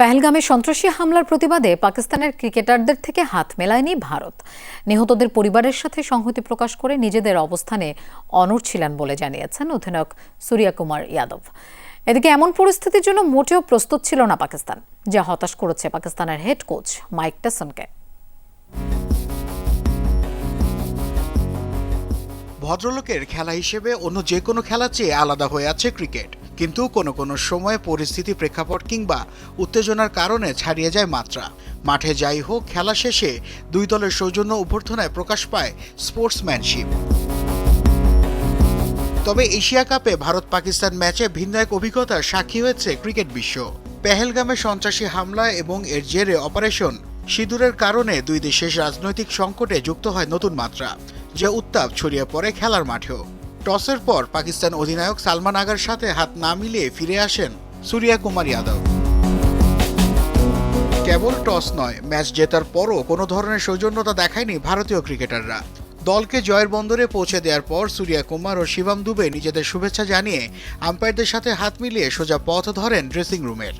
পেহেলগামে সন্ত্রাসী হামলার প্রতিবাদে পাকিস্তানের ক্রিকেটারদের থেকে হাত মেলায়নি ভারত। নিহতদের পরিবারের সাথে সংহতি প্রকাশ করে নিজেদের অবস্থানে অনড় ছিলেন বলে জানিয়েছেন অধিনায়ক সূর্যা কুমার যাদব এদিকে এমন পরিস্থিতির জন্য মোটেও প্রস্তুত ছিল না পাকিস্তান, যা হতাশ করেছে পাকিস্তানের হেড কোচ মাইক টেসনকে। ভদ্রলোকের খেলা হিসেবে অন্য যে কোনো খেলার চেয়ে আলাদা হয়ে আছে ক্রিকেট। কিন্তু কোনো কোনো সময়ে পরিস্থিতি প্রেক্ষাপট কিংবা উত্তেজনার কারণে ছাড়িয়ে যায় মাত্রা। মাঠে যাই হোক, খেলা শেষে দুই দলের সৌজন্য অভ্যর্থনায় প্রকাশ পায় স্পোর্টসম্যানশিপ। তবে এশিয়া কাপে ভারত পাকিস্তান ম্যাচে ভিন্ন এক অভিজ্ঞতার সাক্ষী হয়েছে ক্রিকেট বিশ্ব। পেহেলগামে সন্ত্রাসী হামলা এবং এর জেরে অপারেশন সিঁদুরের কারণে দুই দেশের রাজনৈতিক সংকটে যুক্ত হয় নতুন মাত্রা, যা উত্তাপ ছড়িয়ে পড়ে খেলার মাঠেও। টসের পর পাকিস্তান অধিনায়ক সালমান আগার সাথে হাত না মিলিয়ে ফিরে আসেন সূর্যা কুমার যাদব। কেবল টস নয়, ম্যাচ জেতার পরও কোনো ধরনের সৌজন্যতা দেখায়নি ভারতীয় ক্রিকেটাররা। দলকে জয়ের বন্দরে পৌঁছে দেওয়ার পর সূর্যা কুমার ও শিবম দুবে নিজেদের শুভেচ্ছা জানিয়ে আম্পায়ারদের সাথে হাত মিলিয়ে সোজা পথ ধরেন ড্রেসিং রুমের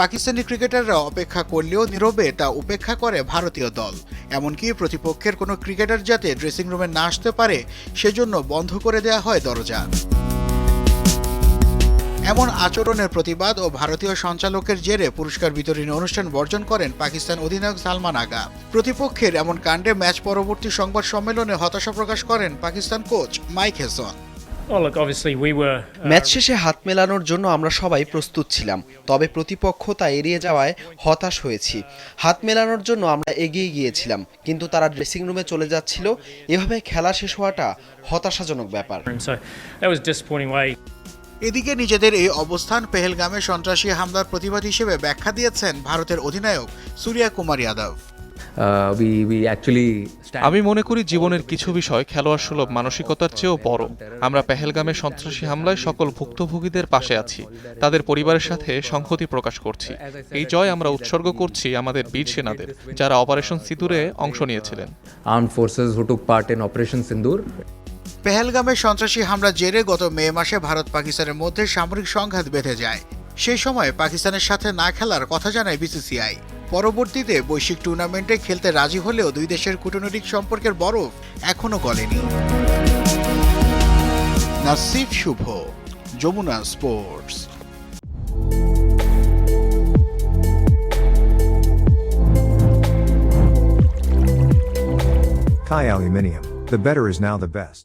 পাকিস্তানি ক্রিকেটাররা অপেক্ষা করলেও নীরবে তা উপেক্ষা করে ভারতীয় দল। এমনকি প্রতিপক্ষের কোনো ক্রিকেটার যাতে ড্রেসিং রুমে না আসতে পারে, সেজন্য বন্ধ করে দেওয়া হয় দরজা। এমন আচরণের প্রতিবাদ ও ভারতীয় সঞ্চালকের জেরে পুরস্কার বিতরণী অনুষ্ঠান বর্জন করেন পাকিস্তান অধিনায়ক সালমান আগা। প্রতিপক্ষের এমন কাণ্ডে ম্যাচ পরবর্তী সংবাদ সম্মেলনে হতাশা প্রকাশ করেন Pakistan coach Mike Hesson. Uh, match শেষে হাত মেলানোর জন্য আমরা সবাই প্রস্তুত ছিলাম তবে প্রতিপক্ষ তা এড়িয়ে যাওয়ায় হতাশ হয়েছি। হাত মেলানোর জন্য আমরা এগিয়ে গিয়েছিলাম কিন্তু তারা ড্রেসিং রুমে চলে যাচ্ছিল। এভাবে খেলা শেষ হওয়াটা হতাশাজনক ব্যাপার. এদিকে নিজেদের এই অবস্থান পেহেলগামে সন্ত্রাসী হামলার প্রতিবাদ হিসেবে ব্যাখ্যা দিয়েছেন ভারতের অধিনায়ক সূর্যা কুমার যাদব আমি মনে করি জীবনের কিছু বিষয় খেলোয়াড় সুলভ মানসিকতার চেয়েও বড়। আমরা পেহেলগামে সন্ত্রাসী হামলায় সকল ভুক্তভোগীদের পাশে আছি। তাদের পরিবারের সাথে সংহতি প্রকাশ করছি। এই জয় আমরা উৎসর্গ করছি আমাদের বীর সেনাদের যারা অপারেশন সিঁদুরে অংশ নিয়েছিলেন। Took part in Operation Sindoor. পেহেলগামে সন্ত্রাসী হামলা জেরে গত মে মাসে ভারত পাকিস্তানের মধ্যে সামরিক সংঘাত বেঁধে যায়। সেই সময় পাকিস্তানের সাথে না খেলার কথা জানায় বিসিসিআই। পরবর্তীতে বৈশ্বিক টুর্নামেন্টে খেলতে রাজি হলেও দুই দেশের কূটনৈতিক সম্পর্কের বরফ এখনও গলেনি Nasif Shuvo, Jamuna sports Kai Aluminium. The better is now the best.